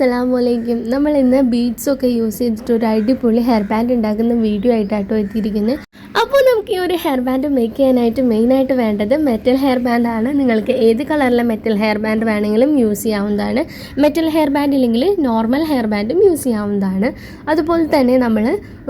അസ്സലാമു അലൈക്കും നമ്മൾ ഇന്ന് ബീഡ്സ് ഒക്കെ യൂസ് ചെയ്തിട്ട് ഒരു അടിപൊളി ഹെയർ ബാൻഡ് ഉണ്ടാക്കുന്ന വീഡിയോ ആയിട്ടാട്ടോ എത്തിയിരിക്കുന്നത് അപ്പോൾ നമുക്ക് ഈ ഒരു ഹെയർ ബാൻഡ് മേക്ക് ചെയ്യാനായിട്ട് മെയിനായിട്ട് വേണ്ടത് മെറ്റൽ ഹെയർ ബാൻഡാണ് നിങ്ങൾക്ക് ഏത് കളറിലെ മെറ്റൽ ഹെയർ ബാൻഡ് വേണമെങ്കിലും യൂസ് ചെയ്യാവുന്നതാണ്. മെറ്റൽ ഹെയർ ബാൻഡ് ഇല്ലെങ്കിൽ നോർമൽ ഹെയർ ബാൻഡും യൂസ് ചെയ്യാവുന്നതാണ്. അതുപോലെ തന്നെ നമ്മൾ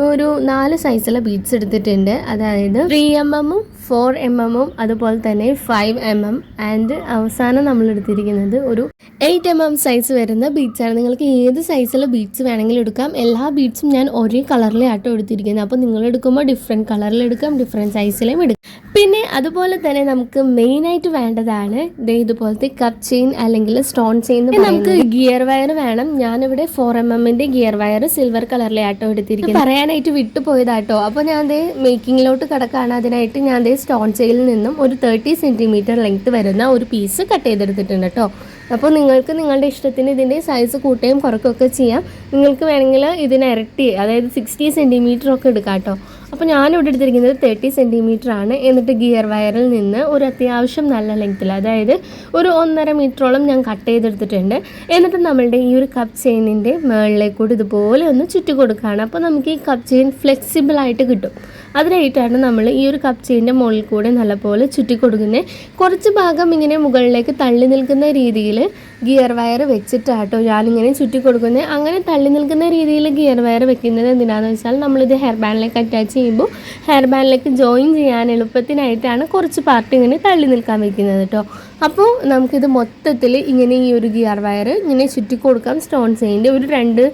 ഒരു നാല് സൈസുള്ള ബീഡ്സ് എടുത്തിട്ടുണ്ട്. അതായത് ത്രീ എം എമ്മും ഫോർ എം എമ്മും അതുപോലെ തന്നെ ഫൈവ് എം എം ആൻഡ് അവസാനം നമ്മൾ എടുത്തിരിക്കുന്നത് ഒരു എയ്റ്റ് എം എം സൈസ് വരുന്ന ബീഡ്സാണ് നിങ്ങൾക്ക് ഏത് സൈസുള്ള ബീഡ്സ് വേണമെങ്കിലും എടുക്കാം. എല്ലാ ബീഡ്സും ഞാൻ ഒരേ കളറിലെ ആട്ടോ എടുത്തിരിക്കുന്നത്. അപ്പോൾ നിങ്ങൾ എടുക്കുമ്പോൾ ഡിഫറെന്റ് കളറിൽ എടുക്കാം ഡിഫറെന്റ് സൈസിലും എടുക്കാം. പിന്നെ അതുപോലെ തന്നെ നമുക്ക് മെയിനായിട്ട് വേണ്ടതാണ് ഇതുപോലത്തെ കപ്പ് ചെയിൻ അല്ലെങ്കിൽ സ്റ്റോൺ ചെയിൻ നമുക്ക് ഗിയർ വയർ വേണം. ഞാനിവിടെ ഫോർ എം എമ്മിന്റെ ഗിയർ വയർ സിൽവർ കളറിലെ ആട്ടോ എടുത്തിരിക്കുന്നത്. പറയാനായിട്ട് വിട്ടുപോയതാട്ടോ. അപ്പോൾ ഞാൻ അതേ മേക്കിങ്ങിലോട്ട് കിടക്കാണ്. അതിനായിട്ട് ഞാൻ അതേ സ്റ്റോൺ ചെയിനിൽ നിന്നും ഒരു തേർട്ടി സെന്റിമീറ്റർ ലെങ്ത് വരുന്ന ഒരു പീസ് കട്ട് ചെയ്തെടുത്തിട്ടുണ്ട് കേട്ടോ അപ്പോൾ നിങ്ങൾക്ക് നിങ്ങളുടെ ഇഷ്ടത്തിന് ഇതിന്റെ സൈസ് കൂട്ടുകയും കുറക്കുകയൊക്കെ ചെയ്യാം. നിങ്ങൾക്ക് വേണമെങ്കിൽ ഇതിന് ഇരട്ടി അതായത് സിക്സ്റ്റി സെന്റിമീറ്റർ ഒക്കെ എടുക്കാം കേട്ടോ അപ്പോൾ ഞാനിവിടെ എടുത്തിരിക്കുന്നത് തേർട്ടി സെന്റിമീറ്റർ ആണ്. എന്നിട്ട് ഗിയർ വയറിൽ നിന്ന് ഒരു അത്യാവശ്യം നല്ല ലെങ്ത്തിൽ അതായത് ഒരു ഒന്നര മീറ്ററോളം ഞാൻ കട്ട് ചെയ്തെടുത്തിട്ടുണ്ട്. എന്നിട്ട് നമ്മളുടെ ഈ ഒരു കപ്പ് ചെയിനിന്റെ മേളിലേക്കൂടി ഇതുപോലെ ഒന്ന് ചുറ്റി കൊടുക്കുകയാണ്. അപ്പോൾ നമുക്ക് ഈ കപ്പ് ചെയിൻ ഫ്ലെക്സിബിൾ ആയിട്ട് കിട്ടും. അതിനായിട്ടാണ് നമ്മൾ ഈ ഒരു കപ്പ് ചെയിന്റെ മുകളിൽ കൂടെ നല്ലപോലെ ചുറ്റി കൊടുക്കുന്നത്. കുറച്ച് ഭാഗം ഇങ്ങനെ മുകളിലേക്ക് തള്ളി നിൽക്കുന്ന രീതിയിൽ ഗിയർ വയർ വെച്ചിട്ടാട്ടോ ഞാനിങ്ങനെ ചുറ്റി കൊടുക്കുന്നത് അങ്ങനെ തള്ളി നിൽക്കുന്ന രീതിയിൽ ഗിയർ വയർ വെക്കുന്നത് എന്തിനാണെന്ന് വെച്ചാൽ നമ്മളിത് ഹെയർ ബാൻഡിലേക്ക് അറ്റാച്ച് ചെയ്യുമ്പോൾ ഹെയർ ബാൻഡിലേക്ക് ജോയിൻ ചെയ്യാൻ എളുപ്പത്തിനായിട്ടാണ് കുറച്ച് പാർട്ട് ഇങ്ങനെ തള്ളി നിൽക്കാൻ വെക്കുന്നത് കേട്ടോ അപ്പോൾ നമുക്കിത് മൊത്തത്തിൽ ഇങ്ങനെ ഈ ഒരു ഗിയർ വയർ ഇങ്ങനെ ചുറ്റി കൊടുക്കാം സ്റ്റോൺ ചെയിന്റെ ഒരു രണ്ട്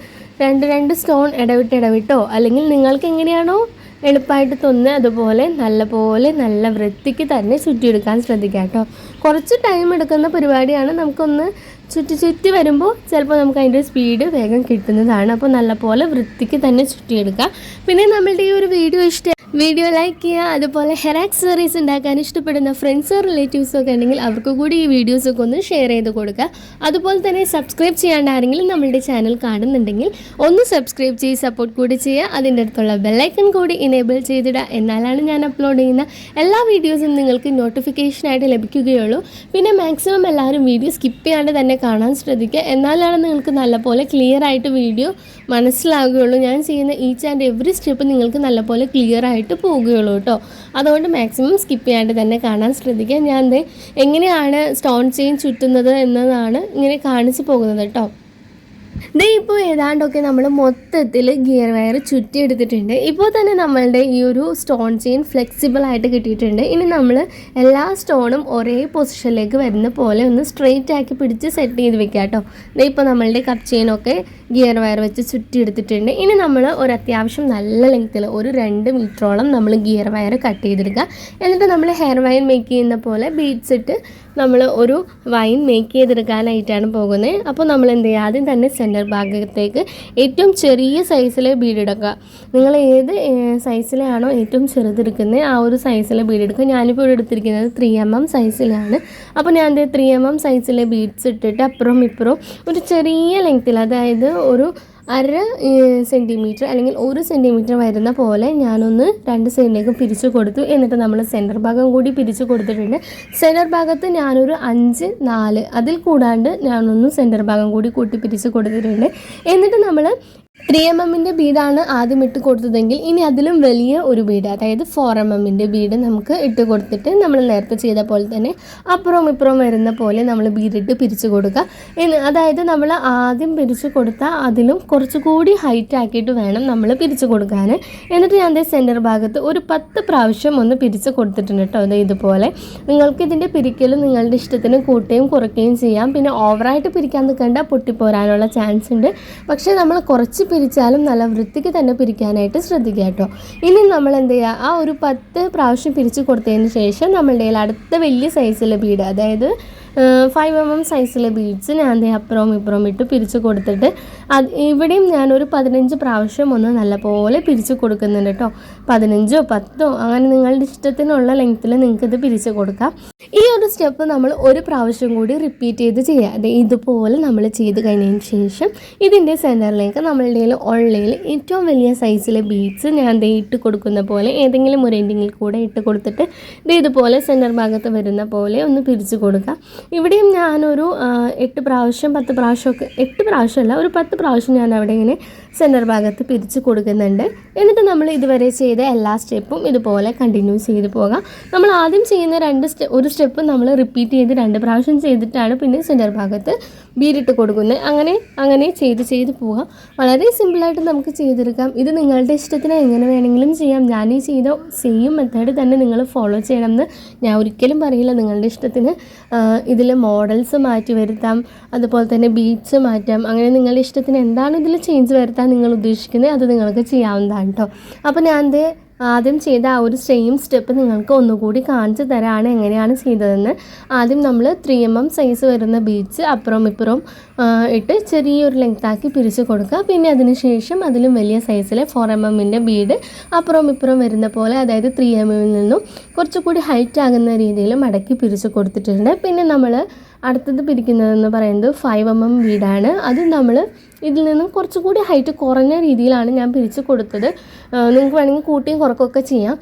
രണ്ട് രണ്ട് സ്റ്റോൺ ഇടവിട്ട് ഇടവിട്ടോ. അല്ലെങ്കിൽ നിങ്ങൾക്ക് എങ്ങനെയാണോ എളുപ്പമായിട്ട് തൊന്ന് അതുപോലെ നല്ലപോലെ നല്ല വൃത്തിക്ക് തന്നെ ചുറ്റിയെടുക്കാൻ ശ്രദ്ധിക്കാം കേട്ടോ കുറച്ച് ടൈം എടുക്കുന്ന പരിപാടിയാണ് നമുക്കൊന്ന് ചുറ്റി ചുറ്റി വരുമ്പോൾ ചിലപ്പോൾ നമുക്ക് അതിന്റെ സ്പീഡ് വേഗം കിട്ടുന്നതാണ്. അപ്പോൾ നല്ലപോലെ വൃത്തിക്ക് തന്നെ ചുറ്റിയെടുക്കുക പിന്നെ നമ്മളുടെ ഈ ഒരു വീഡിയോ ഇഷ്ടം വീഡിയോ ലൈക്ക് ചെയ്യുക അതുപോലെ ഹെയർ ആക്സസറീസ് ഉണ്ടാക്കാൻ ഇഷ്ടപ്പെടുന്ന ഫ്രണ്ട്സോ റിലേറ്റീവ്സോ ഒക്കെ ഉണ്ടെങ്കിൽ അവർക്ക് കൂടി ഈ വീഡിയോസൊക്കെ ഒന്ന് ഷെയർ ചെയ്ത് കൊടുക്കുക. അതുപോലെ തന്നെ സബ്സ്ക്രൈബ് ചെയ്യാണ്ട് ആരെങ്കിലും നമ്മളുടെ ചാനൽ കാണുന്നുണ്ടെങ്കിൽ ഒന്ന് സബ്സ്ക്രൈബ് ചെയ്ത് സപ്പോർട്ട് കൂടി ചെയ്യുക. അതിന്റെ അടുത്തുള്ള ബെല്ലൈക്കൺ കൂടി ഇനേബിൾ ചെയ്തിടുക. എന്നാലാണ് ഞാൻ അപ്ലോഡ് ചെയ്യുന്ന എല്ലാ വീഡിയോസും നിങ്ങൾക്ക് നോട്ടിഫിക്കേഷനായിട്ട് ലഭിക്കുകയുള്ളൂ. പിന്നെ മാക്സിമം എല്ലാവരും വീഡിയോ സ്കിപ്പ് ചെയ്യാണ്ട് തന്നെ കാണാൻ ശ്രദ്ധിക്കുക. എന്നാലാണ് നിങ്ങൾക്ക് നല്ലപോലെ ക്ലിയർ ആയിട്ട് വീഡിയോ മനസ്സിലാകുകയുള്ളൂ ഞാൻ ചെയ്യുന്ന ഈച്ച് ആൻഡ് എവറി സ്റ്റെപ്പ് നിങ്ങൾക്ക് നല്ലപോലെ ക്ലിയർ ആയിട്ട് പോവുകയുള്ളൂ കേട്ടോ. അതുകൊണ്ട് മാക്സിമം സ്കിപ്പ് ചെയ്യാണ്ട് തന്നെ കാണാൻ ശ്രദ്ധിക്കുക. ഞാൻ എങ്ങനെയാണ് സ്റ്റോൺ ചെയിൻ ചുറ്റുന്നത് എന്നതാണ് ഇങ്ങനെ കാണിച്ചു പോകുന്നത് കേട്ടോ. ദേ ഇപ്പോൾ ഏതാണ്ടൊക്കെ നമ്മൾ മൊത്തത്തിൽ ഗിയർ വയർ ചുറ്റി എടുത്തിട്ടുണ്ട് ഇപ്പോൾ തന്നെ നമ്മളുടെ ഈ ഒരു സ്റ്റോൺ ചെയിൻ ഫ്ലെക്സിബിൾ ആയിട്ട് കിട്ടിയിട്ടുണ്ട്. ഇനി നമ്മൾ എല്ലാ സ്റ്റോണും ഒരേ പൊസിഷനിലേക്ക് വരുന്ന പോലെ ഒന്ന് സ്ട്രെയിറ്റ് ആക്കി പിടിച്ച് സെറ്റ് ചെയ്ത് വെക്കുക കേട്ടോ ദേ ഇപ്പോൾ നമ്മളുടെ കപ്പ് ചെയിനൊക്കെ ഗിയർ വയർ വെച്ച് ചുറ്റി എടുത്തിട്ടുണ്ട് ഇനി നമ്മൾ ഒരു അത്യാവശ്യം നല്ല ലെങ്ത്തിൽ ഒരു രണ്ട് മീറ്ററോളം നമ്മൾ ഗിയർ വയർ കട്ട് ചെയ്തെടുക്കുക എന്നിട്ട് നമ്മൾ ഹെയർ വയർ മേക്ക് ചെയ്യുന്ന പോലെ ബീഡ്സ് ഇട്ട് നമ്മൾ ഒരു വൈൻ മേക്ക് ചെയ്തെടുക്കാനായിട്ടാണ് പോകുന്നത്. അപ്പോൾ നമ്മൾ എന്ത് ചെയ്യുക? ആദ്യം തന്നെ സെന്റർ ഭാഗത്തേക്ക് ഏറ്റവും ചെറിയ സൈസിലെ ബീഡ് എടുക്കുക നിങ്ങൾ ഏത് സൈസിലാണോ ഏറ്റവും ചെറുതെടുക്കുന്നത് ആ ഒരു സൈസിലെ ബീഡ് എടുക്കുക ഞാനിപ്പോൾ ഇവിടെ എടുത്തിരിക്കുന്നത് ത്രീ എം എം സൈസിലാണ് അപ്പോൾ ഞാൻ ത്രീ എം എം സൈസിലെ ബീഡ്സ് ഇട്ടിട്ട് അപ്പുറം ഇപ്പുറം ഒരു ചെറിയ ലെങ്ത്തിൽ അതായത് ഒരു അര സെന്റിമീറ്റർ അല്ലെങ്കിൽ ഒരു സെന്റിമീറ്റർ വരുന്ന പോലെ ഞാനൊന്ന് രണ്ട് സൈഡിലേക്കും പിരിച്ചു കൊടുത്തു. എന്നിട്ട് നമ്മൾ സെന്റർ ഭാഗം കൂടി പിരിച്ചു കൊടുത്തിട്ടുണ്ട്. സെന്റർ ഭാഗത്ത് ഞാനൊരു അഞ്ച് നാല് അതിൽ കൂടാണ്ട് ഞാനൊന്ന് സെന്റർ ഭാഗം കൂടി കൂട്ടി പിരിച്ചു കൊടുത്തിട്ടുണ്ട്. എന്നിട്ട് നമ്മൾ ത്രീ എം എമ്മിന്റെ ബീഡാണ് ആദ്യം ഇട്ട് കൊടുത്തതെങ്കിൽ ഇനി അതിലും വലിയ ഒരു ബീഡ് അതായത് ഫോർ എം എമ്മിന്റെ ബീഡ് നമുക്ക് ഇട്ട് കൊടുത്തിട്ട് നമ്മൾ നേരത്തെ ചെയ്ത പോലെ തന്നെ അപ്പുറവും ഇപ്പുറവും വരുന്ന പോലെ നമ്മൾ ബീഡിട്ട് പിരിച്ചു കൊടുക്കുക. അതായത് നമ്മൾ ആദ്യം പിരിച്ചു കൊടുത്താൽ അതിലും കുറച്ചുകൂടി ഹൈറ്റ് ആക്കിയിട്ട് വേണം നമ്മൾ പിരിച്ചു കൊടുക്കാൻ. എന്നിട്ട് ഞാൻ അതേ സെന്റർ ഭാഗത്ത് ഒരു പത്ത് പ്രാവശ്യം ഒന്ന് പിരിച്ച് കൊടുത്തിട്ടുണ്ട് കേട്ടോ. അത് ഇതുപോലെ നിങ്ങൾക്ക് ഇതിന്റെ പിരിക്കലും നിങ്ങളുടെ ഇഷ്ടത്തിന് കൂട്ടുകയും കുറയ്ക്കുകയും ചെയ്യാം. പിന്നെ ഓവറായിട്ട് പിരിക്കാൻ നിൽക്കേണ്ട പൊട്ടിപ്പോരാനുള്ള ചാൻസ് ഉണ്ട്. പക്ഷേ നമ്മൾ കുറച്ച് പിരിച്ചാലും നല്ല വൃത്തിക്ക് തന്നെ പിരിക്കാനായിട്ട് ശ്രദ്ധിക്കുക കേട്ടോ. ഇനി നമ്മൾ എന്ത് ചെയ്യുക? ആ ഒരു പത്ത് പ്രാവശ്യം പിരിച്ചു കൊടുത്തതിന് ശേഷം നമ്മളുടെ അടുത്ത വലിയ സൈസിലെ ബീഡ് അതായത് ഫൈവ് എം എം സൈസിലെ ബീഡ്സ് ഞാൻ അപ്പുറവും ഇപ്പുറവും ഇട്ട് പിരിച്ച് കൊടുത്തിട്ട് അത് ഇവിടെയും ഞാനൊരു പതിനഞ്ച് പ്രാവശ്യം ഒന്ന് നല്ലപോലെ പിരിച്ച് കൊടുക്കുന്നുണ്ട് കേട്ടോ പതിനഞ്ചോ പത്തോ അങ്ങനെ നിങ്ങളുടെ ഇഷ്ടത്തിനുള്ള ലെങ്ത്തിൽ നിങ്ങൾക്ക് ഇത് പിരിച്ച് കൊടുക്കാം. ഈ ഒരു സ്റ്റെപ്പ് നമ്മൾ ഒരു പ്രാവശ്യം കൂടി റിപ്പീറ്റ് ചെയ്ത് ചെയ്യുക അതെ ഇതുപോലെ നമ്മൾ ചെയ്ത് കഴിഞ്ഞതിന് ശേഷം ഇതിന്റെ സെന്ററിലേക്ക് നമ്മളുടെ ഉള്ളിൽ ഏറ്റവും വലിയ സൈസിലെ ബീഡ്സ് ഞാൻ ദേ ഇട്ട് കൊടുക്കുന്ന പോലെ ഏതെങ്കിലും ഒരു എൻഡിങ്ങിൽ കൂടെ ഇട്ട് കൊടുത്തിട്ട് ഇത് ഇതുപോലെ സെന്റർ ഭാഗത്ത് വരുന്ന പോലെ ഒന്ന് പിരിച്ചു കൊടുക്കുക ഇവിടെയും ഞാനൊരു എട്ട് പ്രാവശ്യം പത്ത് പ്രാവശ്യമൊക്കെ എട്ട് പ്രാവശ്യമല്ല ഒരു പത്ത് പ്രാവശ്യം ഞാൻ അവിടെ ഇങ്ങനെ സെന്റർ ഭാഗത്ത് പിരിച്ച് കൊടുക്കുന്നുണ്ട്. എന്നിട്ട് നമ്മൾ ഇതുവരെ ചെയ്ത എല്ലാ സ്റ്റെപ്പും ഇതുപോലെ കണ്ടിന്യൂ ചെയ്ത് പോകാം. നമ്മൾ ആദ്യം ചെയ്യുന്ന രണ്ട് സ്റ്റെ ഒരു സ്റ്റെപ്പ് നമ്മൾ റിപ്പീറ്റ് ചെയ്ത് രണ്ട് പ്രാവശ്യം ചെയ്തിട്ടാണ് പിന്നെ സെന്റർ ഭാഗത്ത് ബീരിട്ട് കൊടുക്കുന്നത് അങ്ങനെ അങ്ങനെ ചെയ്ത് ചെയ്ത് പോകാം വളരെ സിമ്പിളായിട്ട് നമുക്ക് ചെയ്തെടുക്കാം. ഇത് നിങ്ങളുടെ ഇഷ്ടത്തിന് എങ്ങനെ വേണമെങ്കിലും ചെയ്യാം. ഞാൻ ഈ ചെയ്ത സെയിം മെത്തേഡ് തന്നെ നിങ്ങൾ ഫോളോ ചെയ്യണം എന്ന് ഞാൻ ഒരിക്കലും പറയില്ല. നിങ്ങളുടെ ഇഷ്ടത്തിന് ഇതിൽ മോഡൽസ് മാറ്റി വരുത്താം. അതുപോലെ തന്നെ ബീറ്റ്സ് മാറ്റാം. അങ്ങനെ നിങ്ങളുടെ ഇഷ്ടത്തിന് എന്താണ് ഇതിൽ ചേഞ്ച് വരുത്താൻ നിങ്ങൾ ഉദ്ദേശിക്കുന്നത്? അത് നിങ്ങൾക്ക് ചെയ്യാവുന്നതാണ് കേട്ടോ അപ്പോൾ ഞാൻ ആദ്യം ചെയ്ത ആ ഒരു സെയിം സ്റ്റെപ്പ് നിങ്ങൾക്ക് ഒന്നുകൂടി കാണിച്ചു തരാണ് എങ്ങനെയാണ് ചെയ്തതെന്ന്. ആദ്യം നമ്മൾ ത്രീ എം എം സൈസ് വരുന്ന ബീഡ്സ് അപ്പുറം ഇപ്പുറം ഇട്ട് ചെറിയൊരു ലെങ്ത്താക്കി പിരിച്ചു കൊടുക്കുക. പിന്നെ അതിന് ശേഷം അതിലും വലിയ സൈസിലെ ഫോർ എം എമ്മിന്റെ ബീഡ് അപ്പുറം ഇപ്പുറം വരുന്ന പോലെ അതായത് ത്രീ എം എമ്മിൽ നിന്നും കുറച്ചുകൂടി ഹൈറ്റ് ആകുന്ന രീതിയിൽ മടക്കി പിരിച്ചു കൊടുത്തിട്ടുണ്ട്. പിന്നെ നമ്മൾ അടുത്തത് പിരിക്കുന്നതെന്ന് പറയുന്നത് ഫൈവ് എം എം വീടാണ്. അത് നമ്മൾ ഇതിൽ നിന്നും കുറച്ചുകൂടി ഹൈറ്റ് കുറഞ്ഞ രീതിയിലാണ് ഞാൻ പിരിച്ചു കൊടുത്തത്. നിങ്ങൾക്ക് വേണമെങ്കിൽ കൂട്ടിയും കുറക്കുകയൊക്കെ ചെയ്യാം.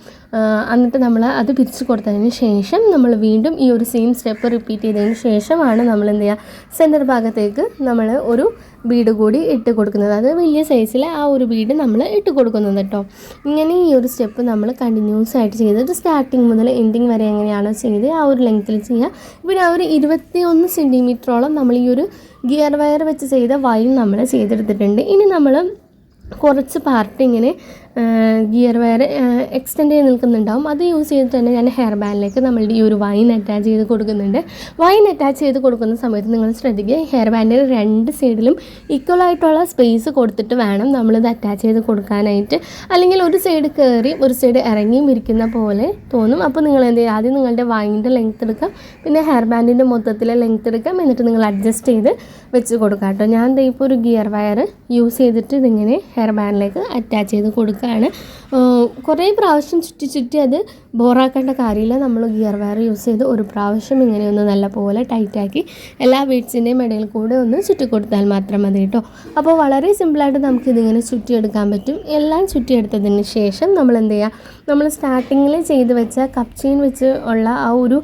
എന്നിട്ട് നമ്മൾ അത് പിരിച്ചു കൊടുത്തതിന് ശേഷം നമ്മൾ വീണ്ടും ഈ ഒരു സെയിം സ്റ്റെപ്പ് റിപ്പീറ്റ് ചെയ്തതിന് ശേഷമാണ് നമ്മൾ എന്ത് ചെയ്യുക? സെന്റർ ഭാഗത്തേക്ക് നമ്മൾ ഒരു ബീഡ് കൂടി ഇട്ട് കൊടുക്കുന്നത്. അത് വലിയ സൈസിൽ ആ ഒരു ബീഡ് നമ്മൾ ഇട്ട് കൊടുക്കുന്നത് കേട്ടോ ഇങ്ങനെ ഈ ഒരു സ്റ്റെപ്പ് നമ്മൾ കണ്ടിന്യൂസ് ആയിട്ട് ചെയ്തിട്ട് സ്റ്റാർട്ടിങ് മുതൽ എൻഡിങ് വരെ എങ്ങനെയാണോ ചെയ്ത് ആ ഒരു ലെങ്ത്തിൽ ചെയ്യുക പിന്നെ ആ ഒരു ഇരുപത്തി ഒന്ന് സെന്റിമീറ്ററോളം നമ്മൾ ഈ ഒരു ഗിയർ വയർ വെച്ച് ചെയ്ത വൈൻ നമ്മൾ ചെയ്തെടുത്തിട്ടുണ്ട്. ഇനി നമ്മൾ കുറച്ച് പാർട്ട് ഇങ്ങനെ ഗിയർ വയർ എക്സ്റ്റെൻഡ് ചെയ്ത് നിൽക്കുന്നുണ്ടാവും. അത് യൂസ് ചെയ്തിട്ട് തന്നെ ഞാൻ ഹെയർ ബാൻഡിലേക്ക് നമ്മളുടെ ഈ ഒരു വൈൻ അറ്റാച്ച് ചെയ്ത് കൊടുക്കുന്നുണ്ട്. വൈൻ അറ്റാച്ച് ചെയ്ത് കൊടുക്കുന്ന സമയത്ത് നിങ്ങൾ ശ്രദ്ധിക്കുക ഹെയർ ബാൻഡിന് രണ്ട് സൈഡിലും ഈക്വൽ ആയിട്ടുള്ള സ്പേസ് കൊടുത്തിട്ട് വേണം നമ്മളിത് അറ്റാച്ച് ചെയ്ത് കൊടുക്കാനായിട്ട്. അല്ലെങ്കിൽ ഒരു സൈഡ് കയറി ഒരു സൈഡ് ഇറങ്ങിയും ഇരിക്കുന്ന പോലെ തോന്നും. അപ്പോൾ നിങ്ങൾ എന്ത് ചെയ്യുക? ആദ്യം നിങ്ങളുടെ വൈന്റെ ലെങ്ത് എടുക്കാം പിന്നെ ഹെയർ ബാൻഡിന്റെ മൊത്തത്തിലെ ലെങ്ത് എടുക്കാം എന്നിട്ട് നിങ്ങൾ അഡ്ജസ്റ്റ് ചെയ്ത് വെച്ച് കൊടുക്കാം കേട്ടോ. ഞാൻ ഇപ്പോൾ ഒരു ഗിയർ വയർ യൂസ് ചെയ്തിട്ട് ഇതിങ്ങനെ ഹെയർ ബാൻഡിലേക്ക് അറ്റാച്ച് ചെയ്ത് കൊടുക്കുകയാണ് ഏഹ് കുറേ പ്രാവശ്യം ചുറ്റി ചുറ്റി അത് ബോറാക്കേണ്ട കാര്യമില്ല. നമ്മൾ ഗിയർ വയർ യൂസ് ചെയ്ത് ഒരു പ്രാവശ്യം ഇങ്ങനെ ഒന്ന് നല്ലപോലെ ടൈറ്റാക്കി എല്ലാ ബീഡ്സിന്റെയും ഇടയിൽ കൂടെ ഒന്ന് ചുറ്റി കൊടുത്താൽ മാത്രം മതി കേട്ടോ. അപ്പോൾ വളരെ സിമ്പിളായിട്ട് നമുക്കിതിങ്ങനെ ചുറ്റിയെടുക്കാൻ പറ്റും. എല്ലാം ചുറ്റിയെടുത്തതിന് ശേഷം നമ്മൾ എന്ത് ചെയ്യുക? നമ്മൾ സ്റ്റാർട്ടിങ്ങിൽ ചെയ്ത് വെച്ച കപ്ചീൻ വെച്ച് ഉള്ള ആ ഒരു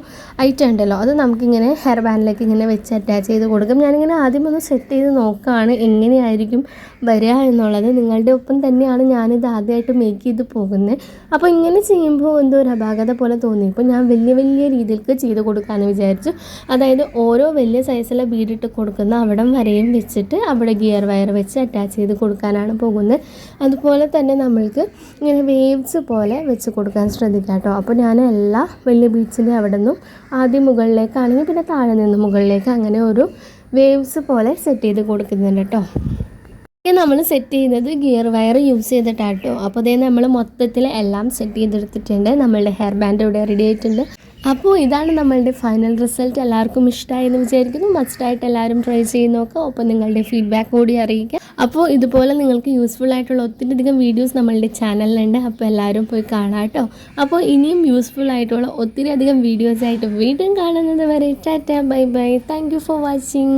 ഐറ്റം ഉണ്ടല്ലോ. അത് നമുക്കിങ്ങനെ ഹെയർ ബാൻഡിലേക്ക് ഇങ്ങനെ വെച്ച് അറ്റാച്ച് ചെയ്ത് കൊടുക്കും. ഞാനിങ്ങനെ ആദ്യം ഒന്ന് സെറ്റ് ചെയ്ത് നോക്കുകയാണ് എങ്ങനെയായിരിക്കും വരിക എന്നുള്ളത്. നിങ്ങളുടെ ഒപ്പം തന്നെയാണ് ഞാനിത് ആദ്യമായിട്ട് മേക്ക് ചെയ്ത് പോകുന്നത്. അപ്പോൾ ഇങ്ങനെ ചെയ്യുമ്പോൾ എന്തോ ഒരു അപാകത പോലെ തോന്നി. ഇപ്പോൾ ഞാൻ വലിയ വലിയ രീതിയിലേക്ക് ചെയ്ത് കൊടുക്കാമെന്ന് വിചാരിച്ചു. അതായത് ഓരോ വലിയ സൈസിലെ ബീഡിട്ട് കൊടുക്കുന്ന അവിടം വരെയും വെച്ചിട്ട് അവിടെ ഗിയർ വയർ വെച്ച് അറ്റാച്ച് ചെയ്ത് കൊടുക്കാനാണ് പോകുന്നത്. അതുപോലെ തന്നെ നമ്മൾക്ക് ഇങ്ങനെ വേവ്സ് പോലെ വെച്ച് കൊടുക്കാൻ ശ്രദ്ധിക്കാം കേട്ടോ. അപ്പോൾ ഞാൻ എല്ലാ വലിയ ബീച്ചിന്റെ അവിടെ നിന്നും ആദ്യം മുകളിലേക്കാണെങ്കിൽ പിന്നെ താഴെ നിന്ന് മുകളിലേക്ക് അങ്ങനെ ഒരു വേവ്സ് പോലെ സെറ്റ് ചെയ്ത് കൊടുക്കുന്നുണ്ട് കേട്ടോ. ഇനി നമ്മൾ സെറ്റ് ചെയ്യുന്നത് ഗിയർ വയർ യൂസ് ചെയ്തിട്ടാട്ടോ അപ്പോൾ അതേ നമ്മൾ മൊത്തത്തിൽ എല്ലാം സെറ്റ് ചെയ്തെടുത്തിട്ടുണ്ട്. നമ്മളുടെ ഹെയർ ബാൻഡ് ഇവിടെ റെഡി ആയിട്ടുണ്ട്. അപ്പോൾ ഇതാണ് നമ്മളുടെ ഫൈനൽ റിസൾട്ട് എല്ലാവർക്കും ഇഷ്ടമായെന്ന് വിചാരിക്കുന്നു. മസ്റ്റായിട്ട് എല്ലാവരും ട്രൈ ചെയ്ത് നോക്കുക ഒപ്പം നിങ്ങളുടെ ഫീഡ്ബാക്ക് കൂടി അറിയിക്കുക. അപ്പോൾ ഇതുപോലെ നിങ്ങൾക്ക് യൂസ്ഫുൾ ആയിട്ടുള്ള ഒത്തിരി അധികം വീഡിയോസ് നമ്മളുടെ ചാനലിലുണ്ട് അപ്പോൾ എല്ലാവരും പോയി കാണാം അപ്പോൾ ഇനിയും യൂസ്ഫുൾ ആയിട്ടുള്ള ഒത്തിരി അധികം വീഡിയോസ് ആയിട്ട് വീണ്ടും കാണുന്നത് വരെ. Tata bye bye thank for watching